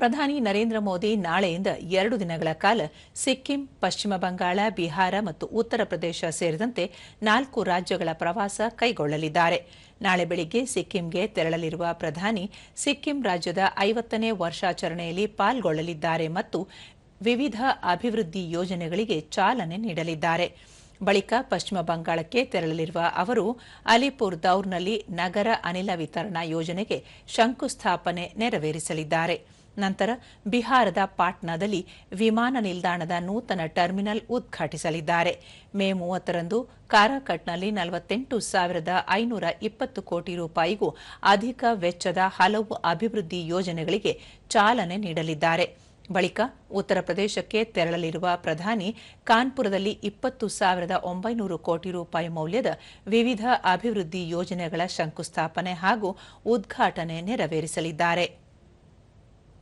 ಪ್ರಧಾನಿ ನರೇಂದ್ರ ಮೋದಿ ನಾಳೆಯಿಂದ ಎರಡು ದಿನಗಳ ಕಾಲ ಸಿಕ್ಕಿಂ, ಪಶ್ಚಿಮ ಬಂಗಾಳ, ಬಿಹಾರ ಮತ್ತು ಉತ್ತರ ಪ್ರದೇಶ ಸೇರಿದಂತೆ ನಾಲ್ಕು ರಾಜ್ಯಗಳ ಪ್ರವಾಸ ಕೈಗೊಳ್ಳಲಿದ್ದಾರೆ. ನಾಳೆ ಬೆಳಿಗ್ಗೆ ಸಿಕ್ಕಿಂಗೆ ತೆರಳಲಿರುವ ಪ್ರಧಾನಿ ಸಿಕ್ಕಿಂ ರಾಜ್ಯದ ಐವತ್ತನೇ ವರ್ಷಾಚರಣೆಯಲ್ಲಿ ಪಾಲ್ಗೊಳ್ಳಲಿದ್ದಾರೆ ಮತ್ತು ವಿವಿಧ ಅಭಿವೃದ್ಧಿ ಯೋಜನೆಗಳಿಗೆ ಚಾಲನೆ ನೀಡಲಿದ್ದಾರೆ. ಬಳಿಕ ಪಶ್ಚಿಮ ಬಂಗಾಳಕ್ಕೆ ತೆರಳಲಿರುವ ಅವರು, ಅಲಿಪುರ್ ದೌರ್ನಲ್ಲಿ ನಗರ ಅನಿಲ ವಿತರಣಾ ಯೋಜನೆಗೆ ಶಂಕುಸ್ಥಾಪನೆ ನೆರವೇರಿಸಲಿದ್ದಾರೆ. ನಂತರ ಬಿಹಾರದ ಪಾಟ್ನಾದಲ್ಲಿ ವಿಮಾನ ನಿಲ್ದಾಣದ ನೂತನ ಟರ್ಮಿನಲ್ ಉದ್ಘಾಟಿಸಲಿದ್ದಾರೆ. ಮೇ ಮೂವತ್ತರಂದು ಕಾರಾಕಟ್ನಲ್ಲಿ ನಲವತ್ತೆಂಟು ಸಾವಿರದ ಐನೂರ ಇಪ್ಪತ್ತು ಕೋಟಿ ರೂಪಾಯಿಗೂ ಅಧಿಕ ವೆಚ್ಚದ ಹಲವು ಅಭಿವೃದ್ಧಿ ಯೋಜನೆಗಳಿಗೆ ಚಾಲನೆ ನೀಡಲಿದ್ದಾರೆ. ಬಳಿಕ ಉತ್ತರ ಪ್ರದೇಶಕ್ಕೆ ತೆರಳಲಿರುವ ಪ್ರಧಾನಿ, ಕಾನ್ಪುರದಲ್ಲಿ ಇಪ್ಪತ್ತು ಸಾವಿರದ ಒಂಬೈನೂರು ಕೋಟಿ ರೂಪಾಯಿ ಮೌಲ್ಯದ ವಿವಿಧ ಅಭಿವೃದ್ಧಿ ಯೋಜನೆಗಳ ಶಂಕುಸ್ಥಾಪನೆ ಹಾಗೂ ಉದ್ಘಾಟನೆ ನೆರವೇರಿಸಲಿದ್ದಾರೆ.